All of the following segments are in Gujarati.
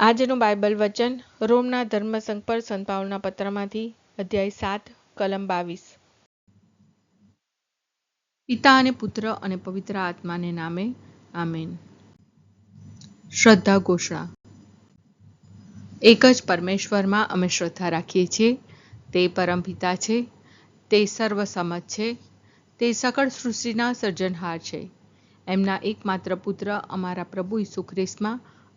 આજનું બાઇબલ વચન રોમના ધર્મસંઘ પર સંત પત્રમાંથી અધ્યાય સાત, કલમ બાવીસ. પિતા અને પુત્ર અને પવિત્ર આત્માને નામે, આમેન. શ્રદ્ધા ઘોષણા. એક જ પરમેશ્વરમાં અમે શ્રદ્ધા રાખીએ છીએ. તે પરમપિતા છે. તે સર્વસમજ છે. તે સકળ સૃષ્ટિના સર્જનહાર છે. એમના એકમાત્ર પુત્ર અમારા પ્રભુ ઈસુ ખ્રિસ્તમાં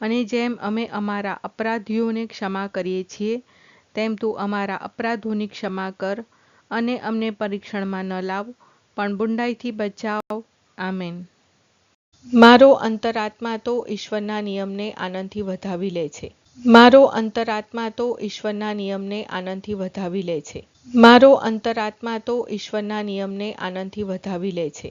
અને જેમ અમે અમારા અપરાધીઓને ક્ષમા કરીએ છીએ, તેમ તું અમારા અપરાધોની ક્ષમા કર અને અમને પરીક્ષણમાં ન લાવ, પણ બુંડાઈથી બચાવ. આમેન. મારો અંતરાત્મા તો ઈશ્વરના નિયમને આનંદથી વધાવી લે છે. મારો અંતરાત્મા તો ઈશ્વરના નિયમને આનંદથી વધાવી લે છે. મારો અંતરાત્મા તો ઈશ્વરના નિયમને આનંદથી વધાવી લે છે.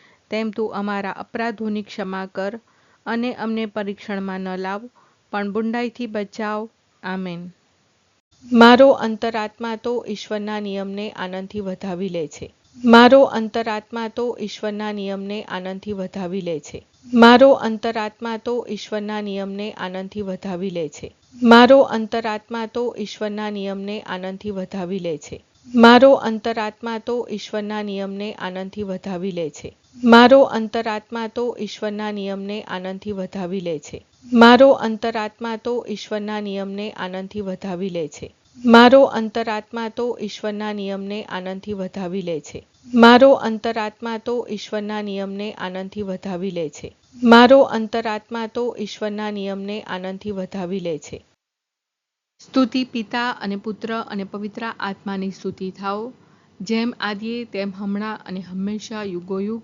તેમ તું અમારા અપરાધોની ક્ષમા કર અને અમને પરીક્ષણમાં ન લાવ, પણ બુંડાઈથી બચાવ. આમેન. મારો અંતરાત્મા તો ઈશ્વરના નિયમને આનંદથી વધાવી લે છે. મારો અંતરાત્મા તો ઈશ્વરના નિયમને આનંદથી વધાવી લે છે. મારો અંતરાત્મા તો ઈશ્વરના નિયમને આનંદથી વધાવી લે છે. મારો અંતરાત્મા તો ઈશ્વરના નિયમને આનંદથી વધાવી લે છે. મારો અંતરાત્મા તો ઈશ્વરના નિયમને આનંદથી વધાવી લે છે. મારો અંતરાત્મા તો ઈશ્વરના નિયમને આનંદથી વધાવી લે છે. મારો અંતરાત્મા તો ઈશ્વરના નિયમને આનંદથી વધાવી લે છે. મારો અંતરાત્મા તો ઈશ્વરના નિયમને આનંદથી વધાવી લે છે. મારો અંતરાત્મા તો ઈશ્વરના નિયમને આનંદથી વધાવી લે છે. મારો અંતરાત્મા તો ઈશ્વરના નિયમને આનંદથી વધાવી લે છે. સ્તુતિ પિતા અને પુત્ર અને પવિત્ર આત્માની સ્તુતિ થાઓ. જેમ આદિએ, તેમ હમણાં અને હંમેશા યુગોયુગ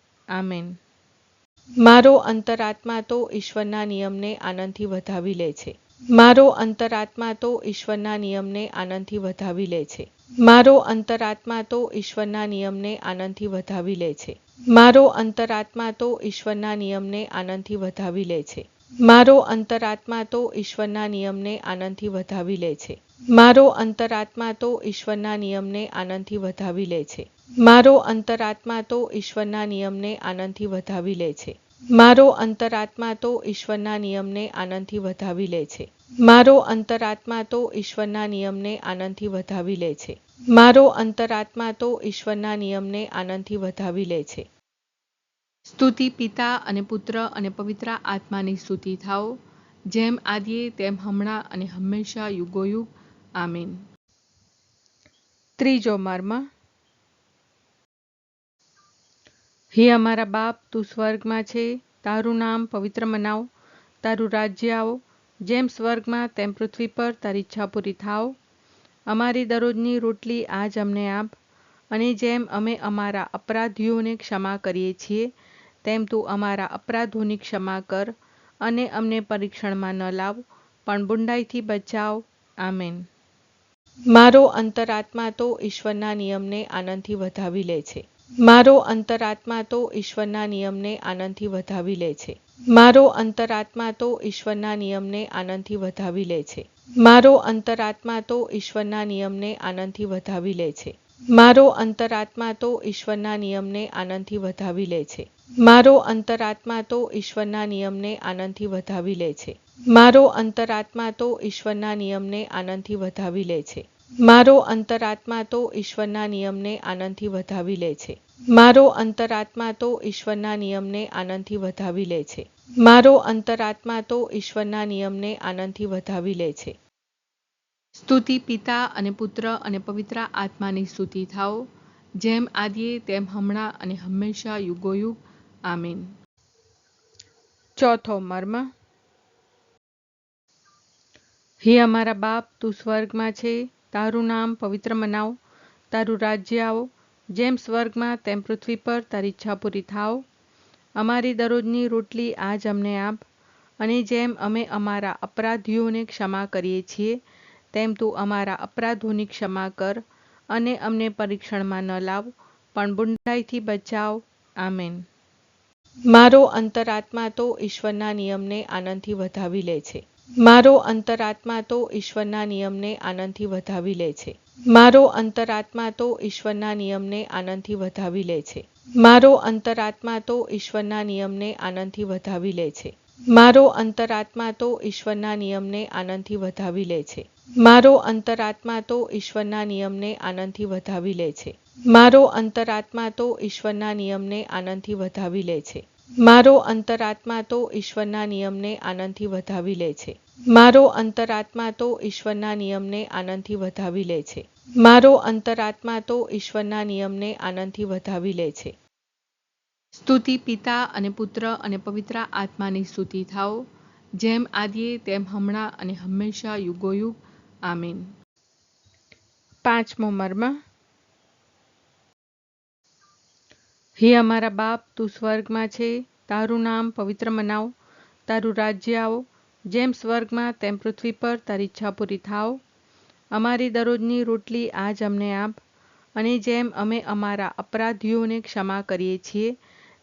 આમેન. મારો અંતરાત્મા તો ઈશ્વરના નિયમને આનંદથી વધાવી લે છે. મારો અંતરાત્મા તો ઈશ્વરના નિયમને આનંદથી વધાવી લે છે. મારો અંતરાત્મા તો ઈશ્વરના નિયમને આનંદથી વધાવી લે છે. મારો અંતરાત્મા તો ઈશ્વરના નિયમને આનંદથી વધાવી લે છે. મારો અંતરાત્મા તો ઈશ્વરના નિયમને આનંદથી વધાવી લે છે. મારો અંતરાત્મા તો ઈશ્વરના નિયમને આનંદથી વધાવી લે છે. મારો અંતરાત્મા તો ઈશ્વરના નિયમને આનંદથી વધાવી લે છે. મારો અંતરાત્મા તો ઈશ્વરના નિયમને આનંદથી વધાવી લે છે. મારો અંતરાત્મા તો ઈશ્વરના નિયમને આનંદથી વધાવી લે છે. મારો અંતરાત્મા તો ઈશ્વરના નિયમને આનંદથી વધાવી લે છે. સ્તુતિ પિતા અને પુત્ર અને પવિત્ર આત્માની સ્તુતિ થાઓ. જેમ આદિએ, તેમ હમણાં અને હંમેશા યુગોયુગ. આમીન. ત્રીજો મર્મ હે અમારા બાપ, તું સ્વર્ગમાં છે. તારું નામ પવિત્ર મનાવ. તારું રાજ્ય આવો. જેમ સ્વર્ગમાં, તેમ પૃથ્વી પર તારી ઈચ્છા પૂરી થાવ. અમારી દરરોજની રોટલી આજ અમને આપ. અને જેમ અમે અમારા અપરાધીઓને ક્ષમા કરીએ છીએ, તેમ તું અમારા અપરાધોની ક્ષમા કર અને અમને પરીક્ષણમાં ન લાવ, પણ બુંડાઈથી બચાવ. આમેન. મારો અંતરાત્મા તો ઈશ્વરના નિયમને આનંદથી વધાવી લે છે. મારો અંતરાત્મા તો ઈશ્વરના નિયમને આનંદથી વધાવી લે છે. મારો અંતરાત્મા તો ઈશ્વરના નિયમને આનંદથી વધાવી લે છે. મારો અંતરાત્મા તો ઈશ્વરના નિયમને આનંદથી વધાવી લે છે. મારો અંતરાત્મા તો ઈશ્વરના નિયમને આનંદથી વધાવી લે છે. મારો અંતરાત્મા તો ઈશ્વરના નિયમને આનંદથી વધાવી લે છે. મારો અંતરાત્મા તો ઈશ્વરના નિયમને આનંદથી વધાવી લે છે. મારો અંતરાત્મા તો ઈશ્વરના નિયમને આનંદથી વધાવી લે છે. મારો અંતરાત્મા તો ઈશ્વરના નિયમને આનંદથી વધાવી લે છે. મારો અંતરાત્મા તો ઈશ્વરના નિયમને આનંદથી વધાવી લે છે. સ્તુતિ પિતા અને પુત્ર અને પવિત્ર આત્માની સ્તુતિ થાઓ. જેમ આદિએ તેમ હમણાં અને હંમેશા યુગોયુગ. આમીન. ચોથો મર્મ. હે અમારા બાપ તું સ્વર્ગમાં છે. તારું નામ પવિત્ર મનાવ, તારું રાજ્ય આવો, જેમ સ્વર્ગમાં તેમ પૃથ્વી પર તારી ઈચ્છા પૂરી થાવ અમારી દરરોજની રોટલી આજ અમને આપ, અને જેમ અમે અમારા અપરાધીઓને ક્ષમા કરીએ છીએ, તેમ તું અમારા અપરાધોની ક્ષમા કર, અને અમને પરીક્ષણમાં ન લાવ, પણ બુંડાઈથી બચાવ. આમેન. મારો અંતરાત્મા તો ઈશ્વરના નિયમને આનંદથી વધાવી લે છે. મારો અંતરાત્મા તો ઈશ્વરના નિયમને આનંદથી વધાવી લે છે. મારો અંતરાત્મા તો ઈશ્વરના નિયમને આનંદથી વધાવી લે છે. મારો અંતરાત્મા તો ઈશ્વરના નિયમને આનંદથી વધાવી લે છે. મારો અંતરાત્મા તો ઈશ્વરના નિયમને આનંદથી વધાવી લે છે. મારો અંતરાત્મા તો ઈશ્વરના નિયમને આનંદથી વધાવી લે છે. મારો અંતરાત્મા તો ઈશ્વરના નિયમને આનંદથી વધાવી લે છે. મારો અંતરાત્મા તો ઈશ્વરના નિયમને આનંદથી વધાવી લે છે. મારો અંતરાત્મા તો ઈશ્વરના નિયમને આનંદથી વધાવી લે છે. મારો અંતરાત્મા તો ઈશ્વરના નિયમને આનંદથી વધાવી લે છે. સ્તુતિ પિતા અને પુત્ર અને પવિત્ર આત્માની સ્તુતિ થાઓ. જેમ આદિએ તેમ હમણાં અને હંમેશા યુગોયુગ. આમીન. પાંચમો મર્મ. હે અમારા બાપ, તું સ્વર્ગમાં છે, તારું નામ પવિત્ર મનાવ, તારું રાજ્ય આવો, જેમ સ્વર્ગમાં તેમ પૃથ્વી પર તારી ઈચ્છા પૂરી થાવ. અમારી દરરોજની રોટલી આજ અમને આપ, અને જેમ અમે અમારા અપરાધીઓને ક્ષમા કરીએ છીએ,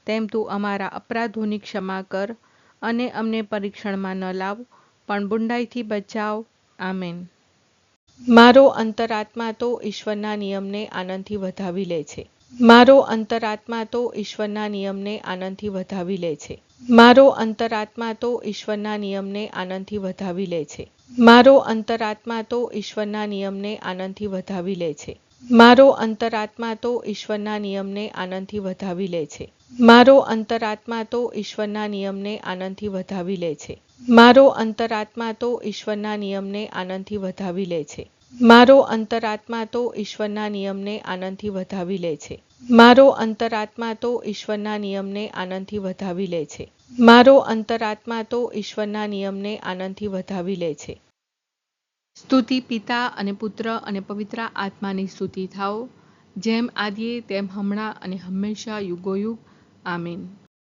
તેમ તું અમારા અપરાધોની ક્ષમા કર, અને અમને પરીક્ષણમાં ન લાવ, પણ બુંડાઈથી બચાવ. આમેન. મારો અંતરાત્મા તો ઈશ્વરના નિયમને આનંદથી વધાવી લે છે. મારો અંતરાત્મા તો ઈશ્વરના નિયમને આનંદથી વધાવી લે છે. મારો અંતરાત્મા તો ઈશ્વરના નિયમને આનંદથી વધાવી લે છે. મારો અંતરાત્મા તો ઈશ્વરના નિયમને આનંદથી વધાવી લે છે. મારો અંતરાત્મા તો ઈશ્વરના નિયમને આનંદથી વધાવી લે છે. મારો અંતરાત્મા તો ઈશ્વરના નિયમને આનંદથી વધાવી લે છે. મારો અંતરાત્મા તો ઈશ્વરના નિયમને આનંદથી વધાવી લે છે. મારો અંતરાત્મા તો ઈશ્વરના નિયમને આનંદથી વધાવી લે છે. મારો અંતરાત્મા તો ઈશ્વરના નિયમને આનંદથી વધાવી લે છે. મારો અંતરાત્મા તો ઈશ્વરના નિયમને આનંદથી વધાવી લે છે. સ્તુતિ પિતા અને પુત્ર અને પવિત્ર આત્માની સ્તુતિ થાઓ. જેમ આદિએ, તેમ હમણાં અને હંમેશા યુગોયુગ. આમીન.